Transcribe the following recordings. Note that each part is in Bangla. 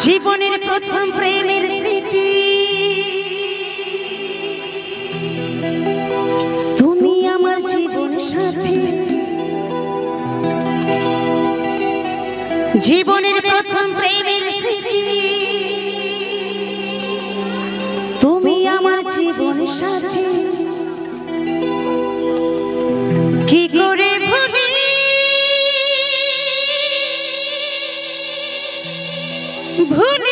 জীবনের প্রথম প্রেমের স্মৃতি। তুমি আমার জীবন সাথী। জীবনের প্রথম প্রেমের স্মৃতি। তুমি আমার জীবন সাথী। কি করে ভুলে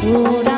Por